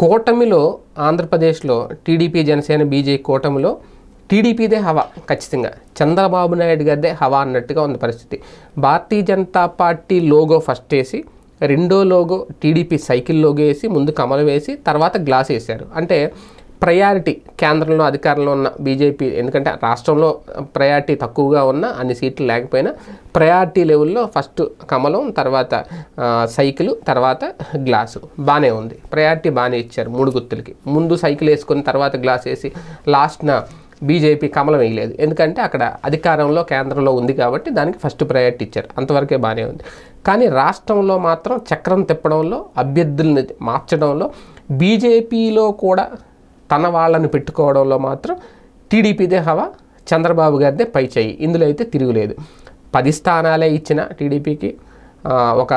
కూటమిలో ఆంధ్రప్రదేశ్లో టీడీపీ జనసేన బీజే కూటమిలో టీడీపీదే హవా ఖచ్చితంగా. చంద్రబాబు నాయుడు గారిదే హవా అన్నట్టుగా ఉంది పరిస్థితి. Bharatiya Janata party logo first వేసి రెండో లోగో టీడీపీ సైకిల్ లోగో వేసి ముందు కమలు వేసి తర్వాత గ్లాస్ వేశారు. అంటే ప్రయారిటీ కేంద్రంలో అధికారంలో ఉన్న బీజేపీ ఎందుకంటే రాష్ట్రంలో ప్రయారిటీ తక్కువగా ఉన్న అన్ని సీట్లు లేకపోయినా ప్రయారిటీ లెవెల్లో ఫస్ట్ కమలం తర్వాత సైకిల్ తర్వాత గ్లాసు. బాగానే ఉంది. ప్రయారిటీ బాగానే ఇచ్చారు మూడు గుర్తులకి. ముందు సైకిల్ వేసుకుని తర్వాత గ్లాస్ వేసి లాస్ట్న బీజేపీ కమలం వేయలేదు. ఎందుకంటే అక్కడ అధికారంలో కేంద్రంలో ఉంది కాబట్టి దానికి ఫస్ట్ ప్రయారిటీ ఇచ్చారు. అంతవరకే బాగానే ఉంది. కానీ రాష్ట్రంలో మాత్రం చక్రం తిప్పడంలో అభ్యర్థుల్ని మార్చడంలో బీజేపీలో కూడా తన వాళ్ళని పెట్టుకోవడంలో మాత్రం టీడీపీదే హవా చంద్రబాబు గారిదే పై చేయి. ఇందులో అయితే తిరుగులేదు. పది స్థానాలే ఇచ్చిన టీడీపీకి ఒక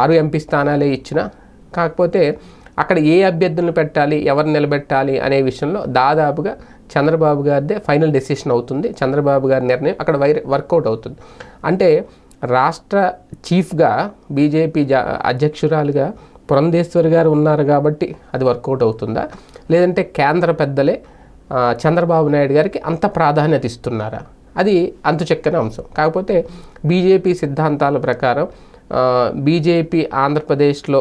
ఆరు ఎంపీ స్థానాలే ఇచ్చిన. కాకపోతే అక్కడ ఏ అభ్యర్థులను పెట్టాలి ఎవరు నిలబెట్టాలి అనే విషయంలో దాదాపుగా చంద్రబాబు గారిదే ఫైనల్ డెసిషన్ అవుతుంది. చంద్రబాబు గారి నిర్ణయం అక్కడ వై వర్కౌట్ అవుతుంది. అంటే రాష్ట్ర చీఫ్గా బీజేపీ జా అధ్యక్షురాలుగా పురంధేశ్వరి గారు ఉన్నారు కాబట్టి అది వర్కౌట్ అవుతుందా? లేదంటే కేంద్ర పెద్దలే చంద్రబాబు నాయుడు గారికి అంత ప్రాధాన్యత ఇస్తున్నారా? అది అంతుచెక్కని అంశం. కాకపోతే బీజేపీ సిద్ధాంతాల ప్రకారం బీజేపీ ఆంధ్రప్రదేశ్లో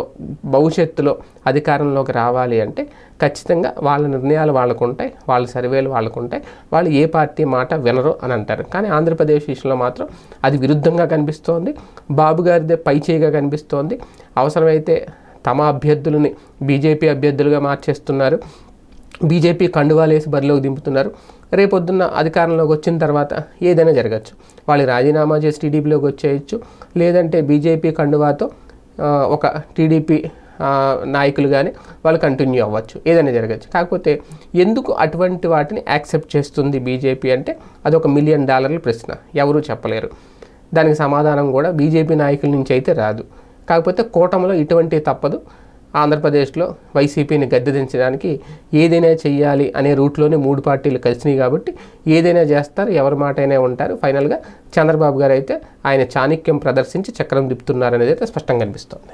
భవిష్యత్తులో అధికారంలోకి రావాలి అంటే ఖచ్చితంగా వాళ్ళ నిర్ణయాలు వాళ్ళకు ఉంటాయి వాళ్ళ సర్వేలు వాళ్ళకు ఉంటాయి వాళ్ళు ఏ పార్టీ మాట వినరు అని అంటారు. కానీ ఆంధ్రప్రదేశ్ విషయంలో మాత్రం అది విరుద్ధంగా కనిపిస్తోంది బాబు గారిదే పై చేయిగా కనిపిస్తోంది. అవసరమైతే తమ అభ్యర్థులని బీజేపీ అభ్యర్థులుగా మార్చేస్తున్నారు. బీజేపీ కండువాలేసి బరిలోకి దింపుతున్నారు. రేపొద్దున్న అధికారంలోకి వచ్చిన తర్వాత ఏదైనా జరగచ్చు. వాళ్ళు రాజీనామా చేసి టీడీపీలోకి వచ్చేయచ్చు. లేదంటే బీజేపీ కండువాతో ఒక టీడీపీ నాయకులు కానీ వాళ్ళు కంటిన్యూ అవ్వచ్చు. ఏదైనా జరగచ్చు. కాకపోతే ఎందుకు అటువంటి వాటిని యాక్సెప్ట్ చేస్తుంది బీజేపీ అంటే అదొక మిలియన్ డాలర్ల ప్రశ్న. ఎవరూ చెప్పలేరు. దానికి సమాధానం కూడా బీజేపీ నాయకుల నుంచి అయితే రాదు. కాకపోతే కూటమిలో ఇటువంటి తప్పదు. ఆంధ్రప్రదేశ్లో వైసీపీని గద్దెదించడానికి ఏదైనా చేయాలి అనే రూట్లోనే మూడు పార్టీలు కలిసినాయి కాబట్టి ఏదైనా చేస్తారు ఎవరి మాట అయినా ఉంటారు ఫైనల్గా చంద్రబాబు గారు అయితే ఆయన చాణక్యం ప్రదర్శించి చక్రం తిప్పుతున్నారనేది అయితే స్పష్టంగా కనిపిస్తోంది